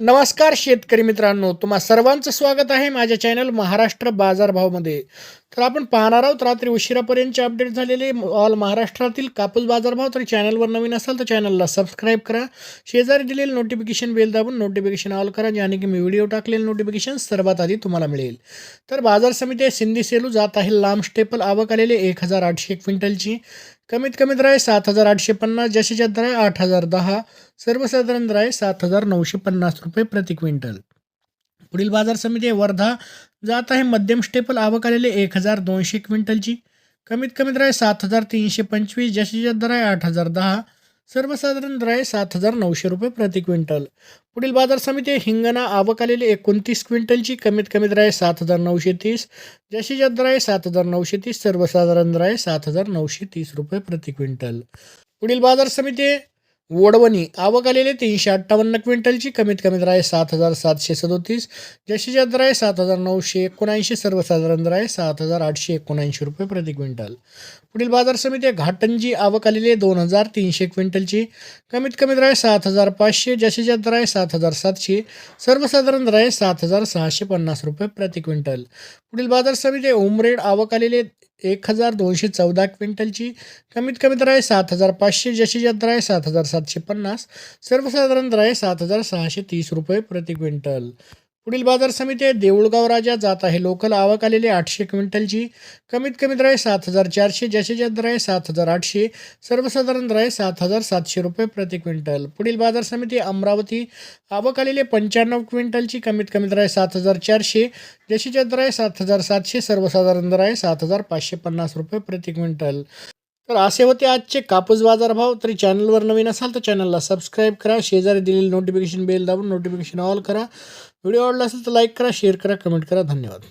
नमस्कार शेतकरी मित्रांनो तुम्हा सर्वांचं स्वागत आहे माझ्या चॅनल महाराष्ट्र बाजारभावमध्ये तर आपण पाहणार आहोत रात्री उशिरापर्यंतचे अपडेट झालेले ऑल महाराष्ट्रातील कापूस बाजारभाव तर चॅनलवर नवीन असाल तर चॅनलला सबस्क्राईब करा. शेजारी दिलेले नोटिफिकेशन बेल दाबून नोटिफिकेशन ऑल करा ज्याने की मी व्हिडिओ टाकलेले नोटिफिकेशन सर्वात आधी तुम्हाला मिळेल. तर बाजार समिती सिंधी सेलू जात आहे लांब स्टेपल आवक आलेले एक हजार आठशे एक क्विंटलची. कमीत कमी दराय सात हजार आठशे पन्नास जास्तीत जास्त दर आहे आठ हजार दहा सर्वसाधारण दराय सात हजार नऊशे पन्नास रुपये प्रति क्विंटल. पुढील बाजार समिती आहे वर्धा. जात आहे मध्यम स्टेपल आवक आलेले एक हजार दोनशे क्विंटलची. कमीत कमी दराय सात हजार तीनशे पंचवीस जास्तीत जास्त दर आहे आठ हजार दहा सर्वसाधारण द्राय सात हजार नऊशे रुपये प्रति क्विंटल. पुढील बाजार समिती हिंगणा आवक आलेली एकोणतीस क्विंटलची. कमीत कमी द्राय सात हजार नऊशे तीस. जास्तीत जास्त दर आहे सात हजार नऊशे तीस सर्वसाधारण द्राय सात हजार नऊशे तीस रुपये प्रति क्विंटल. पुढील बाजार समिती वडवणी. आवक आलेले तीनशे अठ्ठावन्न क्विंटलची. कमीत कमी दर आहे सात हजार सातशे सदोतीस. जशीच्या दर आहे सात हजार नऊशे एकोणऐंशी. सर्वसाधारण दर आहे सात हजार आठशे एकोणऐंशी रुपये प्रति क्विंटल. पुढील बाजार समिती घाटंजी. आवक आलेली दोन हजार तीनशे क्विंटलची. कमीत कमी दर आहे सात हजार पाचशे. जशीच्या दर आहे सात हजार सातशे. सर्वसाधारण दर आहे सात हजार सहाशे पन्नास रुपये प्रति क्विंटल. पुढील बाजार समिती उमरेड. आवक आलेले एक हजार दोनशे चौदा क्विंटलची कमीत कमी दर आहे सात हजार पाचशे जशी ज्या दर आहे सात हजार सातशे पन्नास सर्वसाधारण दर आहे सात हजार सहाशे तीस रुपये प्रति क्विंटल. पुढील बाजार समिती आहे देऊळगाव राजा जात आहे. लोकल आवक आलेली आठशे क्विंटलची. कमीत कमी दर आहे सात हजार चारशे जास्तीत जास्त दर आहे सात हजार आठशे सर्वसाधारण दर आहे सात हजार सातशे रुपये प्रति क्विंटल. पुढील बाजार समिती अमरावती. आवक आलेली पंच्याण्णव क्विंटलची. कमीत कमी दर आहे सात हजार चारशे जास्तीत जास्त दर आहे सात हजार सातशे सर्वसाधारण दर आहे सात हजार पाचशे पन्नास रुपये प्रति क्विंटल. तर असे होते आजचे कापूस बाजारभाव तरी चॅनलवर नवीन असाल तर चॅनलला सबस्क्राईब करा. शेजारी दिलेली नोटिफिकेशन बेल दाबून नोटिफिकेशन ऑल करा. व्हिडिओ आवडला असेल तर लाईक करा शेअर करा कमेंट करा. धन्यवाद.